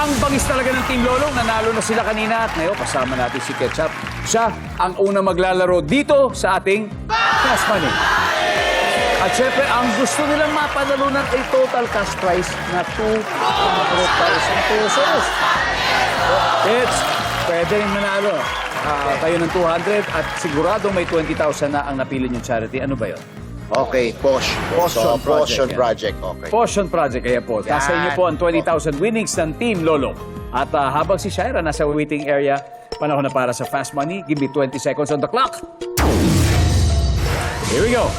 Ang bangis talaga ng Team Lolong, nanalo na sila kanina at ngayon kasama natin si Ketchup. Siya ang unang maglalaro dito sa ating Cash Money. At syempre, ang gusto nilang mapanalunan ay total cash prize na 200,000 pesos. It's pwede rin manalo. Ah, kayo ng 200 at sigurado may 20,000 na ang napili niyong charity. Ano ba yun? Okay, Posh. Potion, Potion Project, Potion yan. Project. Okay. Potion Project, kaya po. Nasa inyo po ang 20,000 winnings ng Team Lolo. At ah, habang si Shaira nasa waiting area, panahon na para sa Fast Money. Give me 20 seconds on the clock. Here we go.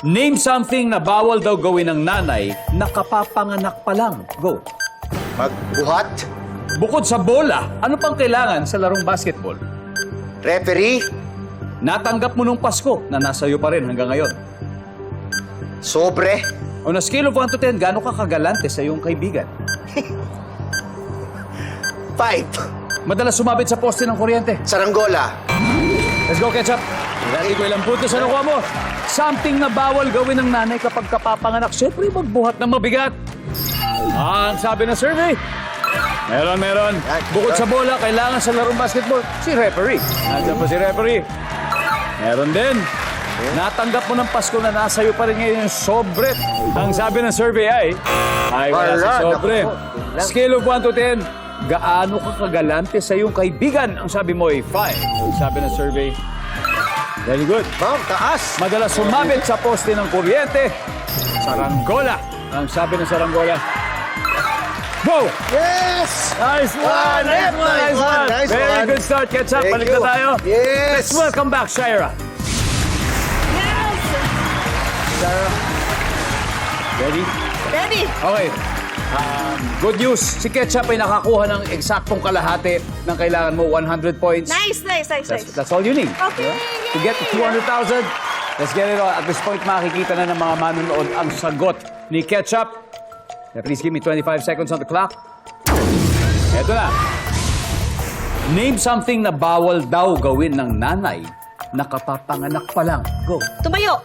Name something na bawal daw gawin ng nanay na kapapanganak pa lang. Go. Magbuhat. Bukod sa bola, ano pang kailangan sa larong basketball? Referee. Natanggap mo nung Pasko na nasa iyo pa rin hanggang ngayon. Sobre. On a scale of 1 to 10, gaano ka kagalante sa iyong kaibigan? Five. Madalas sumabit sa poste ng kuryente. Saranggola. Let's go, Ketchup. Dati ko ilang puntos sa nakuha mo. Something na bawal gawin ng nanay kapag kapapanganak. Siyempre, magbuhat ng mabigat. Ah, ang sabi ng survey. Meron, meron. Bukod sa bola, kailangan sa larong basketball, si referee. Nandiyan pa si referee. Meron din. Natanggap mo ng Pasko na nasa iyo pa rin ngayon yung sobre. Ang sabi ng survey ay, ay wala si sobre. Scale of 1 to 10, gaano ka kagalante sa iyong kaibigan? Ang sabi mo ay 5. Ang sabi ng survey, very good. Ma'am, taas. Madalas sumabit sa poste ng kuryente. Saranggola. Ang sabi ng saranggola. Go! Yes! Nice one! Ah, Nice one! nice one, one! nice Very one. good start, Ketchup. Thank Balik na you. tayo. Yes! Let's welcome back, Shaira. Shaira. Ready? Ready? Okay. Um, good news. Si Ketchup ay nakakuha ng eksaktong kalahati ng kailangan mo, 100 points. Nice, nice, nice, That's, nice. that's all you need. Okay, To get to 200,000, let's get it on. At this point, makikita na ng mga manunood ang sagot ni Ketchup. Please give me 25 seconds on the clock. Eto na. Name something na bawal daw gawin ng nanay na kapapanganak pa lang. Go. Tumayo.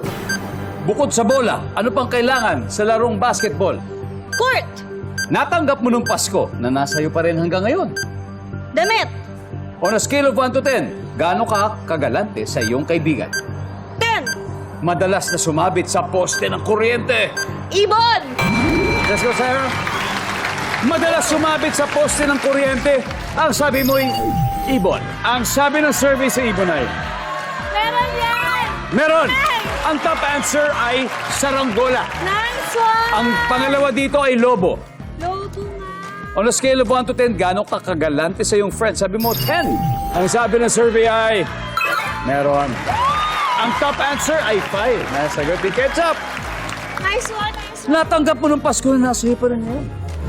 Bukod sa bola, ano pang kailangan sa larong basketball? Court. Natanggap mo nung Pasko na nasa iyo pa rin hanggang ngayon. Damit. On a scale of 1 to 10, gaano ka kagalante sa iyong kaibigan? Ten. Madalas na sumabit sa poste ng kuryente. Ibon. Let's go, Sarah. Madalas sumabit sa poste ng kuryente. Ang sabi mo ay ibon. Ang sabi ng survey sa ibon ay Meron yan. meron. Ang top answer ay saranggola. Nice one. Ang pangalawa dito ay lobo. Logo nga. On a scale of 1 to 10, gaano ka kagalante sa iyong friend? Sabi mo, 10. Ang sabi ng survey ay meron. Ang top answer ay 5. Nasagot ni Ketchup. Nice one, nice one. Natanggap mo ng Pasko na nasa iyo pa rin yun.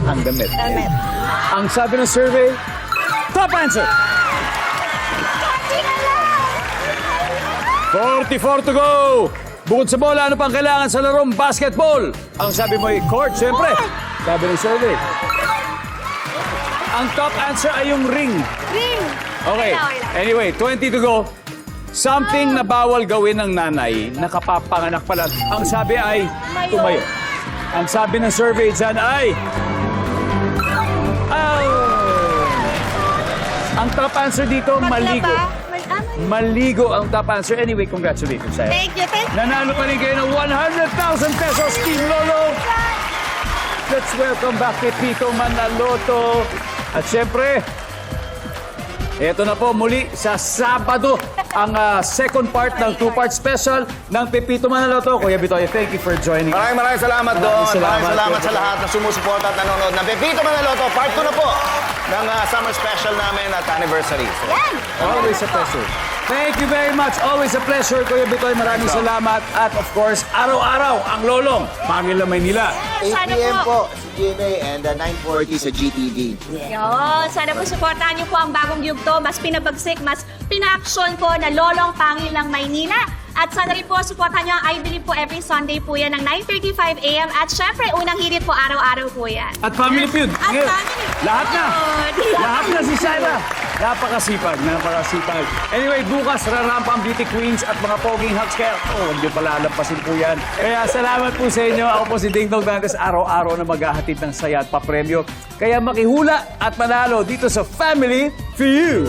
Ang damit. Damit. Ang sabi ng survey, top answer. Konti na lang. 44 to go! Bukod sa bola, ano pang kailangan sa larong basketball? Ang sabi mo ay court, syempre. Sabi ng survey. Ang top answer ay yung ring. Ring. Okay. Anyway, 20 to go. Something na bawal gawin ng nanay na kapapanganak pa lang. Ang sabi ay Tumayo. Ang sabi ng survey dyan ay... Oh! Ang top answer dito, maligo. Ah, mali- Maligo ang top answer. Anyway, congratulations sa'yo. Thank you, thank you. Nanalo pa rin kayo ng 100,000 pesos, Team Lolo. Let's welcome back Pepito Manaloto. At syempre, eto na po muli sa Sabado ang ah, second part ng two-part special ng Pepito Manaloto. Kuya Bitoy, thank you for joining us. Maraming maraming salamat Maraming doon. salamat, Maraming salamat sa lahat na sumusuporta at nanonood ng Pepito Manaloto. Part 2 na po ng ah, summer special namin at anniversary. So, Yan. Always a pleasure. Thank you very much. Always a pleasure, Kuya Bitoy. Maraming salamat. At of course, araw-araw ang Lolong. Pangil na Maynila. 8 Sana p.m. po. po sa GMA and uh, 9.40 sa GTV. Yun, sana po supportahan niyo po ang bagong yugto, mas pinabagsik, mas pina-action po na Lolong Pangil ng Maynila. At sana rin po supportahan niyo ang I Believe po every Sunday po yan ng 9.35 a.m. At syempre, unang hirit po araw-araw po yan. At Family Feud. At Family Feud. Lahat na. Lahat na si Shaira. Napakasipag, napakasipag. Anyway, bukas rarampa ang beauty queens at mga poging hugs. Kaya, oh, huwag niyo palalampasin po yan. Kaya salamat po sa inyo. Ako po si Ding Dong Dantes, araw-araw na maghahatid ng saya at papremyo. Kaya makihula at manalo dito sa Family You.